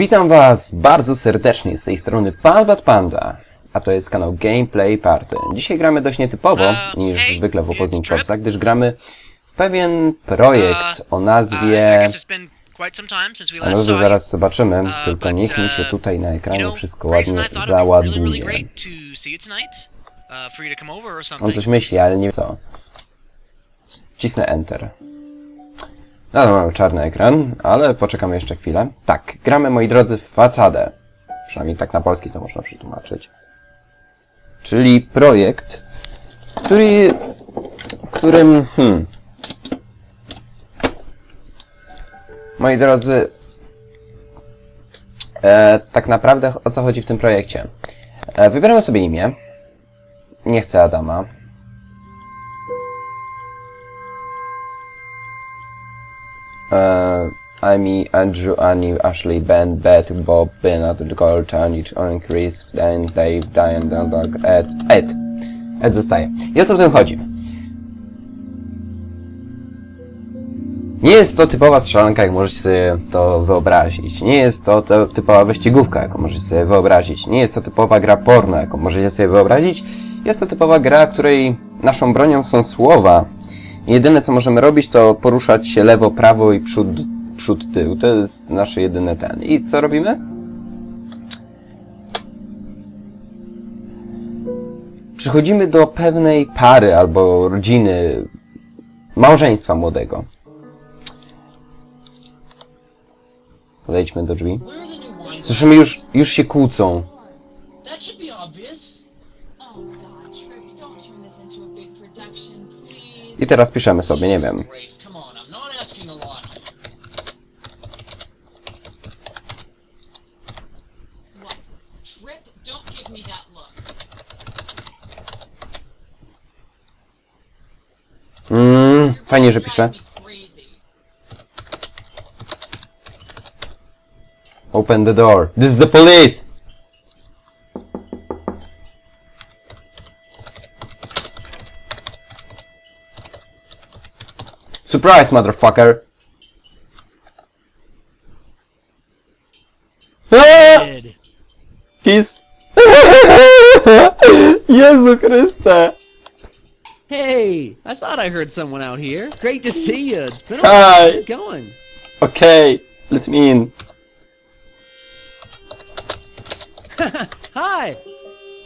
Witam Was bardzo serdecznie z tej strony Palbat Panda, a to jest kanał Gameplay Party. Dzisiaj gramy dość nietypowo niż zwykle w Opposing. Force'ach, gdyż gramy w pewien projekt o nazwie... A może zaraz zobaczymy, Uh, tylko niech mi się uh, tutaj na ekranie wszystko ładnie załaduje. Uh, On coś myśli, ale nie co. Cisnę Enter. No, no mamy czarny ekran, ale poczekamy jeszcze chwilę. Tak, gramy, moi drodzy, w facadę. Przynajmniej tak na polski to można przetłumaczyć. Czyli projekt, który... którym... Hmm, moi drodzy, e, tak naprawdę o co chodzi w tym projekcie? E, wybieramy sobie imię. Nie chcę Adama. Uh, Amy, Andrew, Annie, Ashley, Ben, Beth, Bob, Bernard, Gold, Tony, Oren, Chris, Dan, Dave, Diane, Delbag, Ed. Ed. Ed zostaje. I o co w tym chodzi? Nie jest to typowa strzelanka, jak możecie sobie to wyobrazić. Nie jest to, to typowa wyścigówka, jaką możecie sobie wyobrazić. Nie jest to typowa gra porno, jaką możecie sobie wyobrazić. Jest to typowa gra, której naszą bronią są słowa. Jedyne co możemy robić to poruszać się lewo, prawo i przód, przód, tył. To jest nasze jedyne ten. I co robimy? Przychodzimy do pewnej pary albo rodziny, małżeństwa młodego. Podejdźmy do drzwi. Słyszymy już, już się kłócą. I teraz piszemy sobie, nie wiem. You're fajnie, że crazy. Open the door. This is the police! Surprise, motherfucker! Ed. Kiss! Jezu Chryste! Hey, I thought I heard someone out here. Great to see you. It's been a Hi. while. How's it going? Okay, let me in. Hi.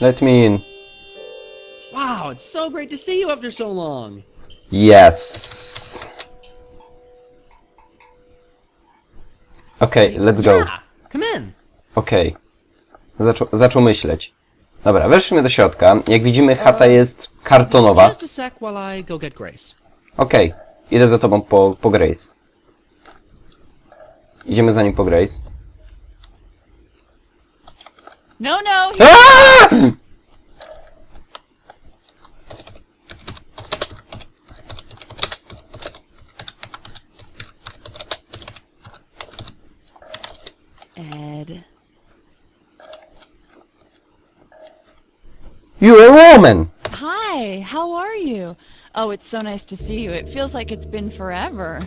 Let me in. Wow, it's so great to see you after so long. Yes. Okay, let's go. Yeah, come in. Okej. Zaczął, zaczął myśleć. Dobra, weszliśmy do środka. Jak widzimy, chata jest kartonowa. Just a sec while I go get Grace. Okej, idę za tobą po, po Grace. Idziemy za nim po Grace. No, no, Aaaa! Oh, it's so nice to see you. It feels like it's been forever.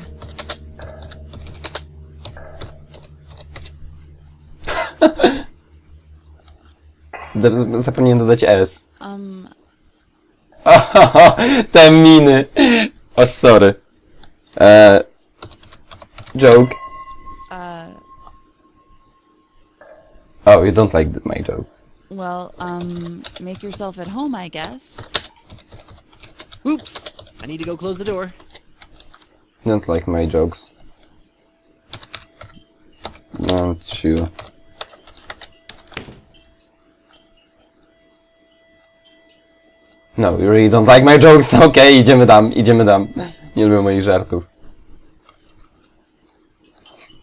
Zapomniałem dodać S. Um, Te miny. O, sorry. Eee, joke. uh, Oh, you don't like my jokes. well, um, make yourself at home, I guess. Oops. I need to go close the door. Don't like my jokes. Don't you? No, you really don't like my jokes? Okej, idziemy tam, idziemy tam. Nie lubię moich żartów.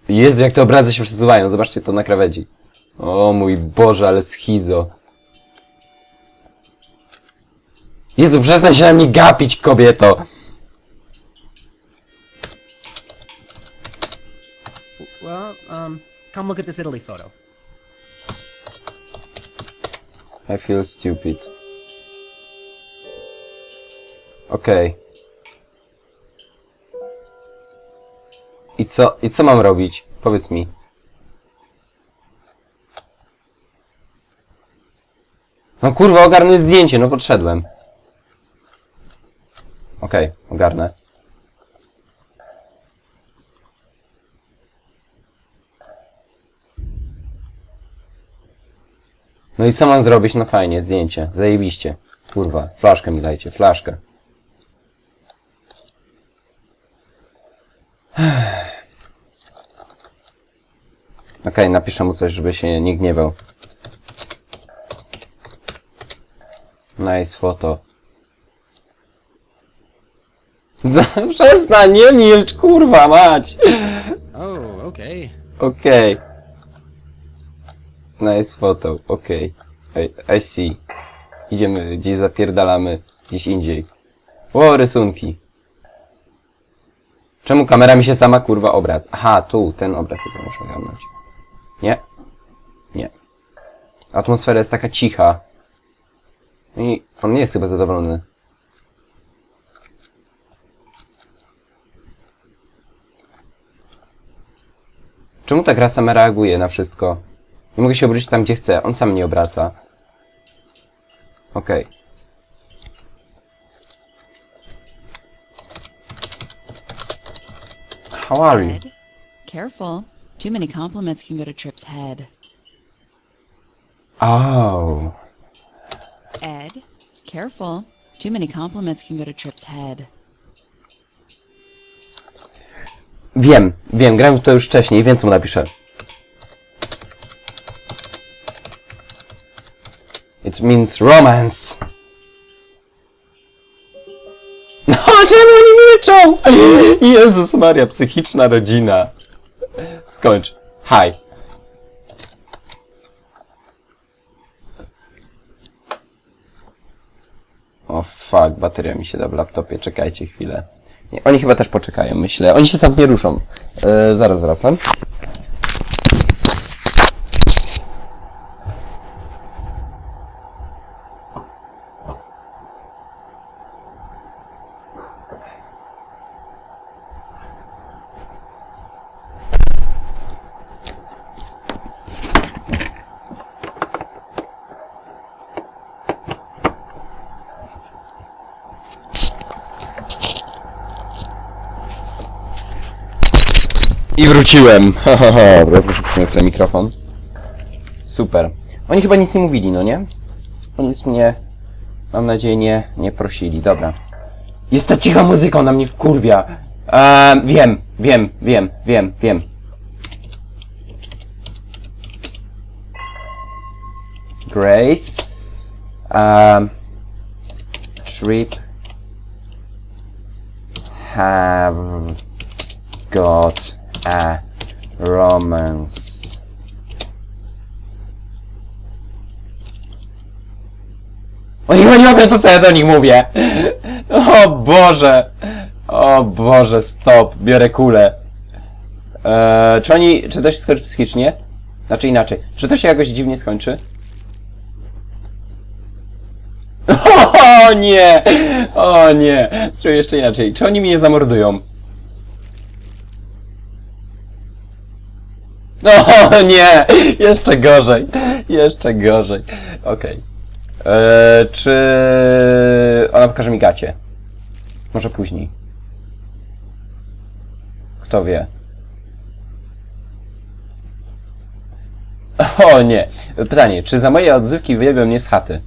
Jezu, jak te obrazy się przesuwają, zobaczcie to na krawędzi. O mój Boże, ale schizo. Jezu, przestań się na mnie gapić, kobieto! Well, um, come look at this Italy photo. I feel stupid. Okej. I co, i co mam robić? Powiedz mi. No kurwa, ogarnę zdjęcie, no podszedłem. Okej, ogarnę. No i co mam zrobić? No fajnie, zdjęcie. Zajebiście. Kurwa, flaszkę mi dajcie, flaszkę. Okej, napiszę mu coś, żeby się nie gniewał. Nice foto. Przestań, nie milcz, kurwa mać! Oh, okay. Okej. Nice photo, okej. I, I see. Idziemy, gdzieś zapierdalamy, gdzieś indziej. O, rysunki. Czemu kamera mi się sama kurwa obraca? Aha, tu, ten obraz tylko muszę ogarnąć. Nie? Nie. Atmosfera jest taka cicha. I on nie jest chyba zadowolony. Czemu ta gra sama reaguje na wszystko? Nie mogę się obrócić tam, gdzie chcę. On sam mnie obraca. Okej. How are you? Careful. Too many compliments can go to Trip's head. Oh. Ed, careful. Too many compliments can go to Trip's head. Wiem, wiem, grałem w to już wcześniej, wiem co mu napiszę. It means romance. No, czemu oni milczą? Jezus Maria, psychiczna rodzina. Skończ. Hi. O fuck, bateria mi się da w laptopie, czekajcie chwilę. Oni chyba też poczekają, myślę. Oni się stąd nie ruszą. E, zaraz wracam. I wróciłem. Dobra, proszę przyjąć sobie mikrofon. Super. Oni chyba nic nie mówili, no nie? Oni nic mnie, mam nadzieję, nie, nie prosili. Dobra. Jest ta cicha muzyka, ona mnie wkurwia. Eee, wiem, wiem, wiem, wiem, wiem. Grace. Um, trip. Have got a romance. Oni nie robią to, co ja do nich mówię. O Boże. O Boże, stop. Biorę kulę. Eee, czy oni, czy to się skończy psychicznie? Znaczy inaczej. Czy to się jakoś dziwnie skończy? O nie! O nie! Spróbuję jeszcze inaczej. Czy oni mnie zamordują? O nie! Jeszcze gorzej. Jeszcze gorzej. Okej. Eee, czy ona pokaże mi gacie? Może później. Kto wie? O nie. Pytanie, czy za moje odzywki wyjebią mnie z chaty?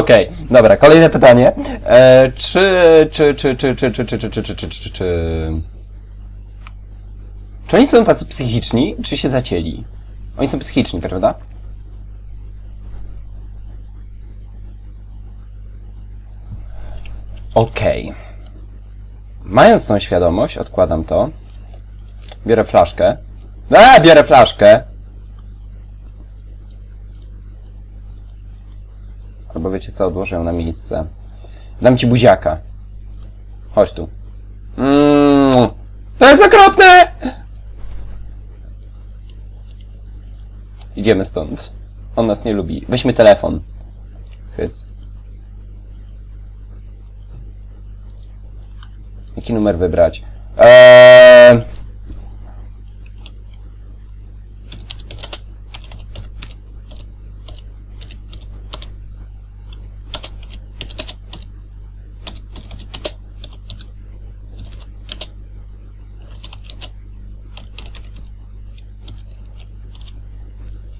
Okej, dobra, kolejne pytanie. E, czy, czy, czy, czy, czy, czy, czy, czy, czy, czy, czy, czy, czy... Czy oni są tacy psychiczni, czy się zacięli? Oni są psychiczni, prawda? Okej. Mając tą świadomość, odkładam to. Biorę flaszkę. A, biorę flaszkę! Albo wiecie co, odłożę ją na miejsce. Dam ci buziaka. Chodź tu. Mm, to jest okropne! Idziemy stąd. On nas nie lubi. Weźmy telefon. Chyt. Jaki numer wybrać?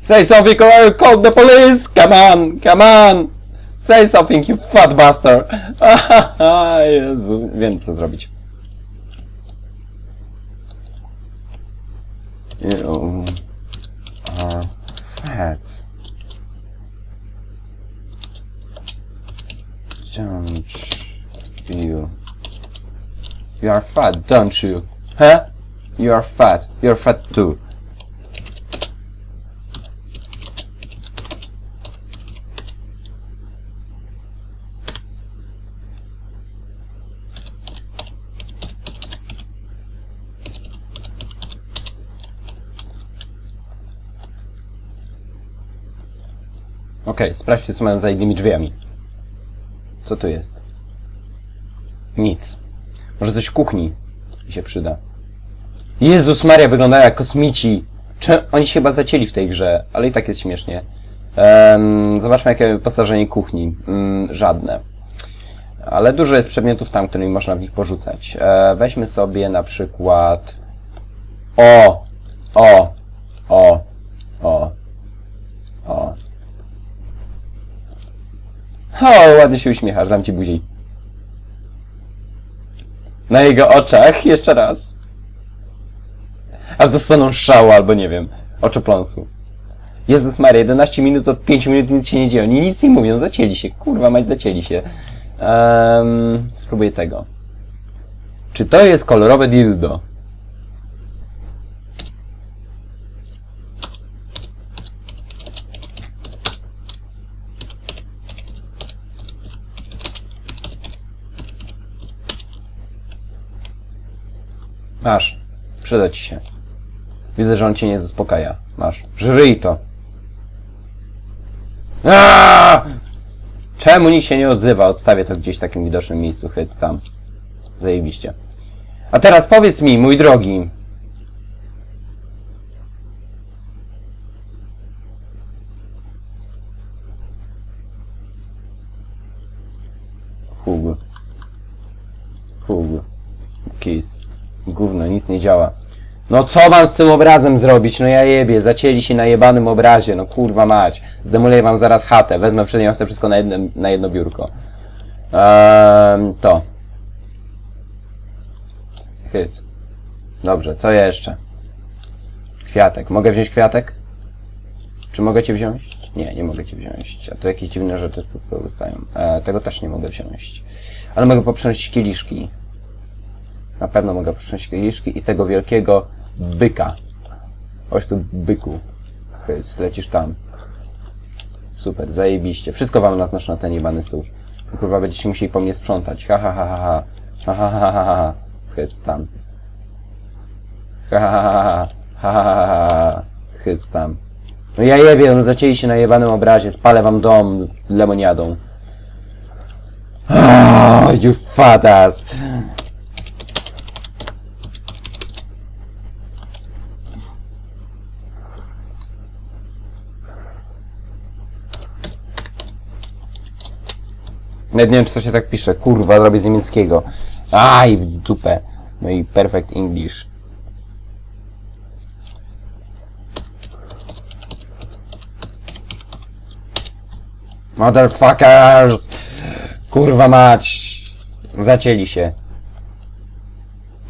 Say something or call the police! Come on, come on! Say something, you fat bastard! Jezu, wiem co zrobić. You are fat. Don't you? You are fat, don't you? Huh? You are fat. You're fat too. Okej, sprawdźcie co mają za innymi drzwiami. Co tu jest? Nic. Może coś w kuchni mi się przyda. Jezus Maria, wyglądają jak kosmici. Czy oni się chyba zacięli w tej grze, ale i tak jest śmiesznie. Em, zobaczmy jakie wyposażenie kuchni. Mm, żadne. Ale dużo jest przedmiotów tam, którymi można w nich porzucać. E, weźmy sobie na przykład... O! O! O! O! O, ładnie się uśmiechasz, dam ci buziej. Na jego oczach, jeszcze raz. Aż dostaną szału, albo nie wiem, oczopląsu. Jezus Maria, 11 minut od 5 minut nic się nie dzieje. Oni nic nie mówią, zacięli się. Kurwa mać, zacięli się. Um, spróbuję tego. Czy to jest kolorowe dildo? Masz. Przyda ci się. Widzę, że on cię nie zaspokaja. Masz. Żryj to. Aaaa! Czemu nikt się nie odzywa? Odstawię to gdzieś w takim widocznym miejscu. Chyc tam. Zajebiście. A teraz powiedz mi, mój drogi. Hug. Hug. Kiss. Gówno, nic nie działa. No co mam z tym obrazem zrobić? No ja jebie, zacięli się na jebanym obrazie, no kurwa mać. Zdemoluję wam zaraz chatę, wezmę, przeniosę wszystko na, jednym, na jedno biurko. Ehm, to. Hyc. Dobrze, co jeszcze? Kwiatek. Mogę wziąć kwiatek? Czy mogę cię wziąć? Nie, nie mogę cię wziąć. A tu jakieś dziwne rzeczy z podstawu wystają. E, tego też nie mogę wziąć. Ale mogę poprzynosić kieliszki. Na pewno mogę przynieść kieliszki i tego wielkiego byka. Chodź tu, byku. Hyc, lecisz tam. Super, zajebiście. Wszystko wam naznaczę na ten jebany stół. I kurwa będziecie musieli po mnie sprzątać. Ha ha ha ha ha. Ha ha ha ha ha. Hyc tam. Ha ha ha. Ha ha ha ha. Hyc tam. No ja jebie, no zacięli się na jebanym obrazie. Spalę wam dom lemoniadą. Oh, you fat ass. Nawet nie wiem, czy to się tak pisze. Kurwa, zrobię z niemieckiego. Aj, w dupę. No i perfect English. Motherfuckers! Kurwa mać! Zacięli się.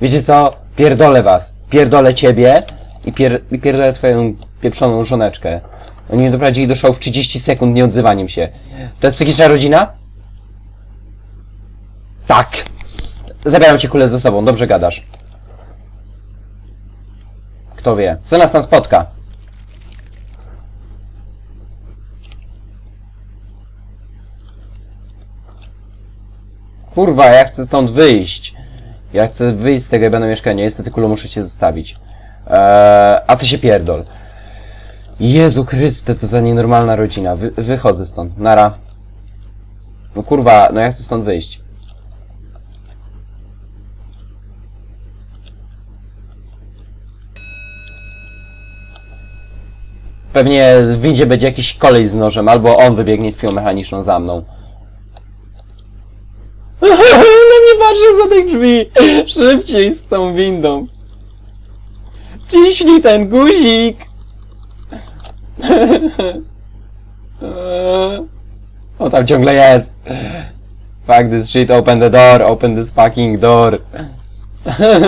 Wiecie co? Pierdolę was. Pierdolę ciebie i, pier i pierdolę twoją pieprzoną żoneczkę. Oni mnie doprowadzili do szału w 30 sekund nieodzywaniem się. To jest psychiczna rodzina? Tak. Zabieram cię kulę ze sobą, dobrze gadasz. Kto wie? Co nas tam spotka? Kurwa, ja chcę stąd wyjść. Ja chcę wyjść z tego jebane mieszkania. Niestety kulą muszę cię zostawić. Eee, a ty się pierdol. Jezu Chryste, co za nienormalna rodzina. Wy, wychodzę stąd. Nara. No kurwa, no ja chcę stąd wyjść. Pewnie w windzie będzie jakiś kolej z nożem, albo on wybiegnie z piłą mechaniczną za mną. No nie patrzę za tych drzwi! Szybciej z tą windą! Ciśnij ten guzik! O, tam ciągle jest. Fuck this shit, open the door, open this fucking door.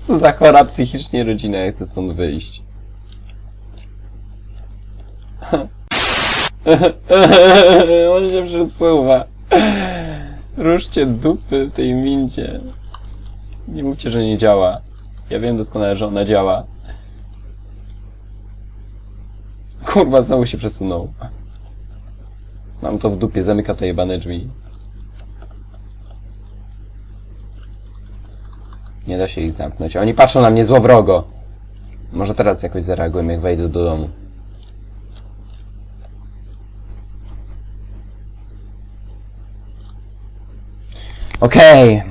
Co za chora psychicznie rodzina, ja chcę stąd wyjść. On się przesuwa. Ruszcie dupy tej windzie. Nie mówcie, że nie działa. Ja wiem doskonale, że ona działa. Kurwa, znowu się przesunął. Mam to w dupie, zamyka te jebane drzwi. Nie da się ich zamknąć. Oni patrzą na mnie złowrogo. Może teraz jakoś zareaguję, jak wejdę do domu. Okej.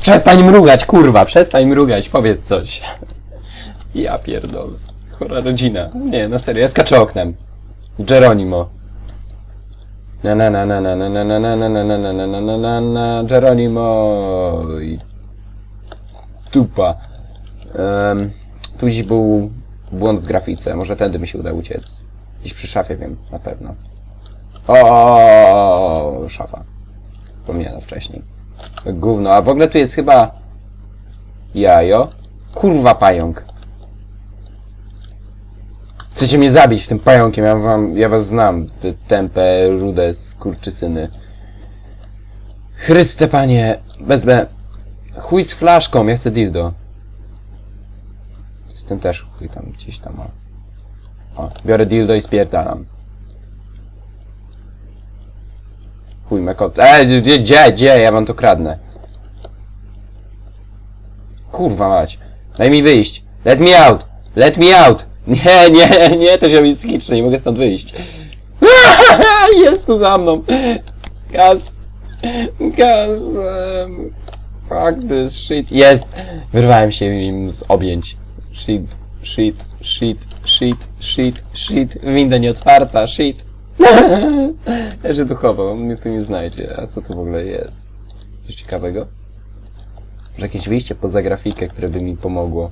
Przestań mrugać, kurwa, przestań mrugać, powiedz coś. Ja pierdolę. Chora rodzina. Nie, na serio, ja skaczę oknem. Geronimo. Na na na na na na na na na na na na na na na na na Geronimo i dupa. Um, tu gdzieś był błąd w grafice, może tędy mi się uda uciec. Gdzieś przy szafie wiem, na pewno. O, szafa. Wspomniano wcześniej. Gówno, a w ogóle tu jest chyba jajo. Kurwa pająk. Chcecie mnie zabić tym pająkiem, ja wam, ja was znam, wy tępe, rude skurczysyny. Chryste panie, wezmę chuj z flaszką, ja chcę dildo. Tym też chuj tam gdzieś tam, o. O, biorę dildo i spierdalam. Chuj, mekot. Ej, gdzie, gdzie, gdzie, ja wam to kradnę. Kurwa mać. Daj mi wyjść. Let me out. Let me out. Nie, nie, nie, to się psychiczne, nie mogę stąd wyjść. Jest tu za mną. Gaz. Gaz. Fuck this shit. Jest. Wyrwałem się im z objęć. Shit, shit, shit, shit, shit, shit. Winda nie otwarta, shit. Ja się duchowo, on mnie tu nie znajdzie. A co tu w ogóle jest? Coś ciekawego? Może jakieś wyjście poza grafikę, które by mi pomogło.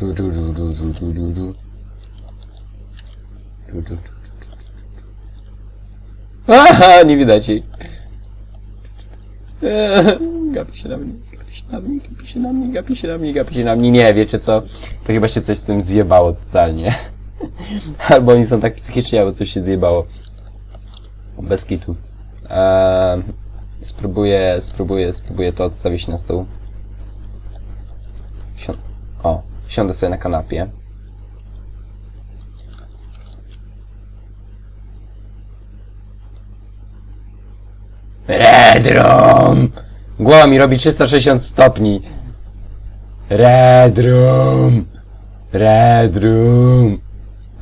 Du, du, du, du, du, du, du, du. Du, du, du, du, du. Aha, nie widać jej. Gapi się na mnie, gapi się na mnie, gapi się na mnie, gapi się na mnie, gapi się na mnie. Nie, wiecie co? To chyba się coś z tym zjebało totalnie. Albo oni są tak psychicznie, albo coś się zjebało. Bez kitu. Eee, spróbuję, spróbuję, spróbuję to odstawić na stół. O, siądę sobie na kanapie. Red Room! Głowa mi robi 360 stopni. Red Room! Red Room!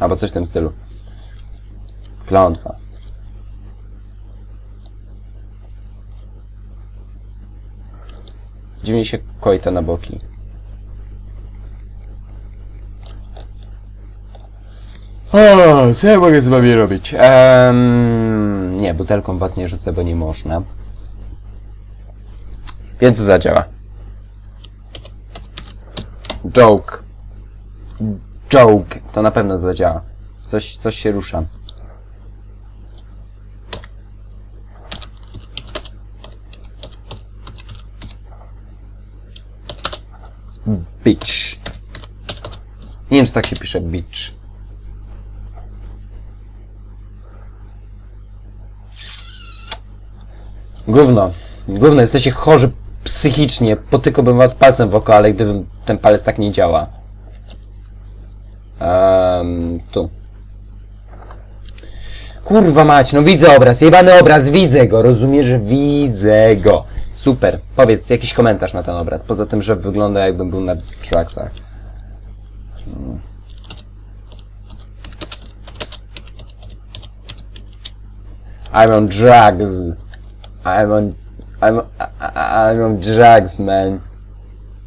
Albo coś w tym stylu. Klątwa. Dziwnie się kojta na boki. O, co ja mogę z wami robić? Ehm, nie, butelką was nie rzucę, bo nie można. Więc zadziała. Joke. Joke. To na pewno zadziała. Coś, coś się rusza. Bitch. Nie wiem, czy tak się pisze bitch. Gówno. Gówno, jesteście chorzy psychicznie. Potykałbym was palcem w oko, ale gdybym ten palec tak nie działa. Um, tu. Kurwa mać, no widzę obraz, jebany obraz, widzę go, rozumiesz, widzę go. Super, powiedz jakiś komentarz na ten obraz, poza tym, że wygląda jakbym był na tracksach. Hmm. I'm on drugs. I'm on, I'm, I'm on drugs, man.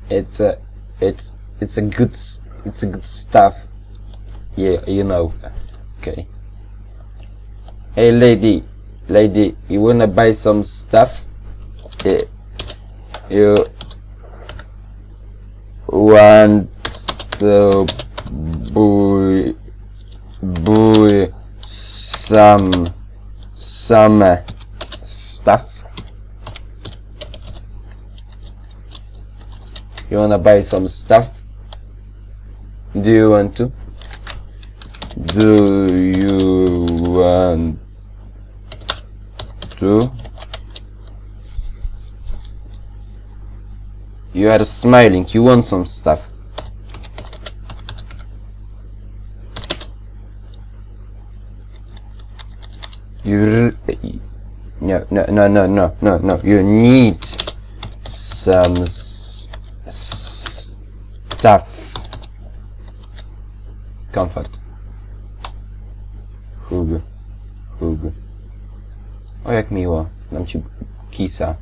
It's a, it's, it's a good, it's a good stuff. Yeah, you know. Okay. Hey lady, lady, you wanna buy some stuff? Yeah. You want to buy, buy some, some stuff? You wanna buy some stuff? Do you want to? Do you want to? You are smiling, you want some stuff. You no no no no no no no you need some stuff. Comfort. Hug. Hug. O jak miło. Dam ci kisa.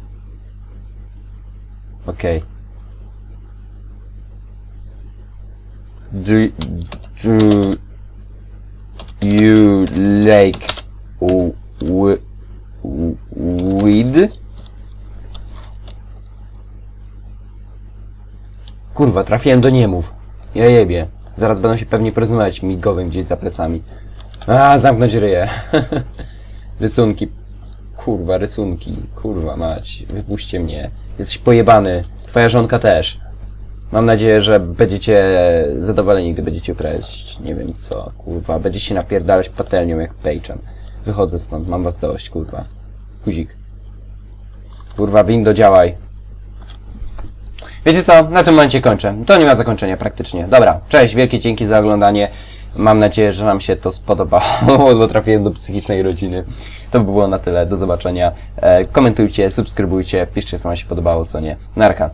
Okej. Do, do you like w, Kurwa, trafiłem do niemów. Ja jebie. Zaraz będą się pewnie porozmawiać migowym gdzieś za plecami. A, zamknąć ryję. rysunki. Kurwa, rysunki. Kurwa mać. Wypuśćcie mnie. Jesteś pojebany. Twoja żonka też. Mam nadzieję, że będziecie zadowoleni, gdy będziecie uprawiać nie wiem co, kurwa. Będziecie napierdalać patelnią jak pejczem. Wychodzę stąd, mam was dość, kurwa. Guzik. Kurwa, windo działaj. Wiecie co? Na tym momencie kończę. To nie ma zakończenia praktycznie. Dobra, cześć, wielkie dzięki za oglądanie. Mam nadzieję, że Wam się to spodobało, bo trafiłem do psychicznej rodziny. To by było na tyle. Do zobaczenia. E, komentujcie, subskrybujcie, piszcie co Wam się podobało, co nie. Narka.